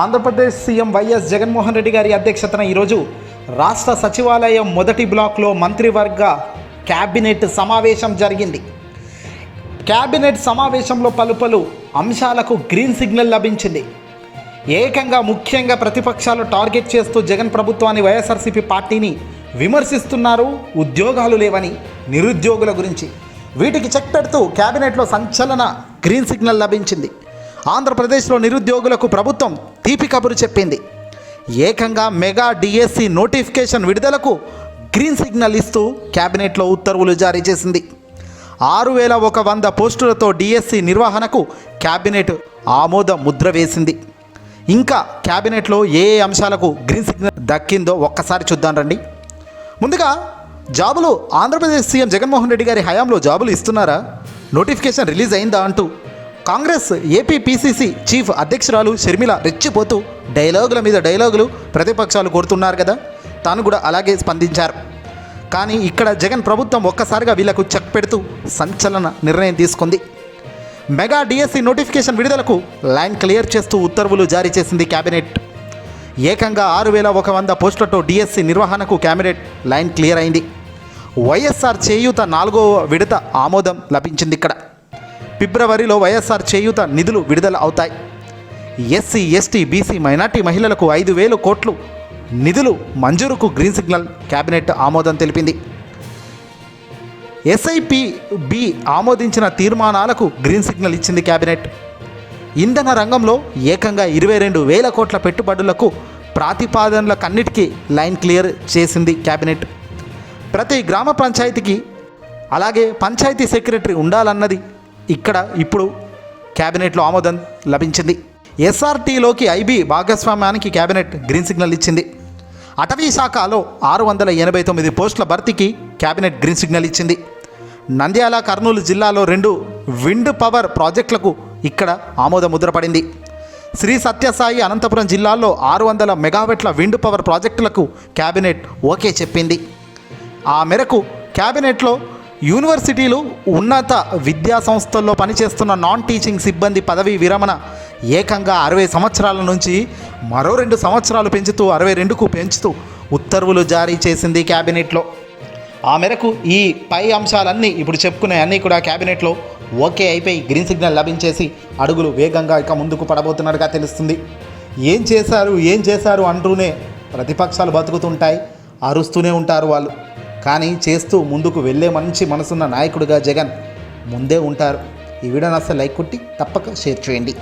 Andhra Pradesh CM Y S Jaganmohan Reddy గారి అధ్యక్షతన ఈరోజు రాష్ట్ర సచివాలయం మొదటి బ్లాక్లో మంత్రివర్గ క్యాబినెట్ సమావేశం జరిగింది. క్యాబినెట్ సమావేశంలో పలు పలు అంశాలకు గ్రీన్ సిగ్నల్ లభించింది. ఏకంగా ముఖ్యంగా ప్రతిపక్షాలు టార్గెట్ చేస్తూ జగన్ ప్రభుత్వాన్ని వైఎస్ఆర్సీపీ పార్టీని విమర్శిస్తున్నారు ఉద్యోగాలు లేవని నిరుద్యోగుల గురించి. వీటికి చెక్ పెడుతూ క్యాబినెట్లో సంచలన గ్రీన్ సిగ్నల్ లభించింది. ఆంధ్రప్రదేశ్లో నిరుద్యోగులకు ప్రభుత్వం తీపి కబురు చెప్పింది. ఏకంగా మెగా డిఎస్సి నోటిఫికేషన్ విడుదలకు గ్రీన్ సిగ్నల్ ఇస్తూ క్యాబినెట్లో ఉత్తర్వులు జారీ చేసింది. ఆరు వేల ఒక వంద పోస్టులతో డిఎస్సి నిర్వహణకు క్యాబినెట్ ఆమోద ముద్ర వేసింది. ఇంకా క్యాబినెట్లో ఏ ఏ అంశాలకు గ్రీన్ సిగ్నల్ దక్కిందో ఒక్కసారి చూద్దాం రండి. ముందుగా జాబులు ఆంధ్రప్రదేశ్ సీఎం జగన్మోహన్ రెడ్డి గారి హయాంలో జాబులు ఇస్తున్నారా? నోటిఫికేషన్ రిలీజ్ అయిందా అంటూ కాంగ్రెస్ ఏపీ పీసీసీ చీఫ్ అధ్యక్షురాలు షర్మిల రెచ్చిపోతూ డైలాగుల మీద డైలాగులు ప్రతిపక్షాలు కోరుతున్నారు కదా. తాను కూడా అలాగే స్పందించారు. కానీ ఇక్కడ జగన్ ప్రభుత్వం ఒక్కసారిగా వీళ్ళకు చెక్ పెడుతూ సంచలన నిర్ణయం తీసుకుంది. మెగా డిఎస్సి నోటిఫికేషన్ విడుదలకు లైన్ క్లియర్ చేస్తూ ఉత్తర్వులు జారీ చేసింది కేబినెట్ ఏకంగా ఆరు వేల ఒక వంద పోస్టులతో డిఎస్సి నిర్వహణకు కేబినెట్ లైన్ క్లియర్ అయింది. వైఎస్ఆర్ చేయూత నాలుగో విడత ఆమోదం లభించింది ఇక్కడ. ఫిబ్రవరిలో వైఎస్ఆర్ చేయూత నిధులు విడుదల అవుతాయి. ఎస్సీ ఎస్టీ బీసీ మైనార్టీ మహిళలకు ఐదు వేలు కోట్లు నిధులు మంజూరుకు గ్రీన్ సిగ్నల్ కేబినెట్ ఆమోదం తెలిపింది. ఎస్ఐపి బి ఆమోదించిన తీర్మానాలకు గ్రీన్ సిగ్నల్ ఇచ్చింది కేబినెట్ ఇంధన రంగంలో ఏకంగా ఇరవై రెండు వేల కోట్ల పెట్టుబడులకు ప్రాతిపాదనలకన్నిటికీ లైన్ క్లియర్ చేసింది కేబినెట్ ప్రతి గ్రామ పంచాయతీకి అలాగే పంచాయతీ సెక్రటరీ ఉండాలన్నది ఇక్కడ ఇప్పుడు కేబినెట్లో ఆమోదం లభించింది. ఎస్ఆర్టీలోకి ఐబీ భాగస్వామ్యానికి కేబినెట్ గ్రీన్ సిగ్నల్ ఇచ్చింది. అటవీ శాఖలో ఆరు వందల ఎనభై తొమ్మిది పోస్టుల భర్తీకి కేబినెట్ గ్రీన్ సిగ్నల్ ఇచ్చింది. నంద్యాల కర్నూలు జిల్లాలో రెండు విండ్ పవర్ ప్రాజెక్టులకు ఇక్కడ ఆమోద ముద్రపడింది. శ్రీ సత్యసాయి అనంతపురం జిల్లాలో ఆరు వందల మెగావెట్ల విండ్ పవర్ ప్రాజెక్టులకు కేబినెట్ ఓకే చెప్పింది. ఆ మేరకు కేబినెట్లో యూనివర్సిటీలు ఉన్నత విద్యా సంస్థల్లో పనిచేస్తున్న నాన్ టీచింగ్ సిబ్బంది పదవీ విరమణ ఏకంగా అరవై సంవత్సరాల నుంచి మరో రెండు సంవత్సరాలు పెంచుతూ అరవై రెండుకు పెంచుతూ ఉత్తర్వులు జారీ చేసింది కేబినెట్లో ఆ మేరకు ఈ పై అంశాలన్నీ ఇప్పుడు చెప్పుకునే అన్నీ కూడా కేబినెట్లో ఓకే అయిపోయి గ్రీన్ సిగ్నల్ లభించేసి అడుగులు వేగంగా ఇక ముందుకు పడబోతున్నట్టుగా తెలుస్తుంది. ఏం చేశారు ఏం చేశారు అంటూనే ప్రతిపక్షాలు బతుకుతుంటాయి అరుస్తూనే ఉంటారు వాళ్ళు. కానీ చేస్తూ ముందుకు వెళ్ళే మంచి మనసున్న నాయకుడిగా జగన్ ముందే ఉంటారు. ఈ వీడియో అసలు లైక్ కొట్టి తప్పక షేర్ చేయండి.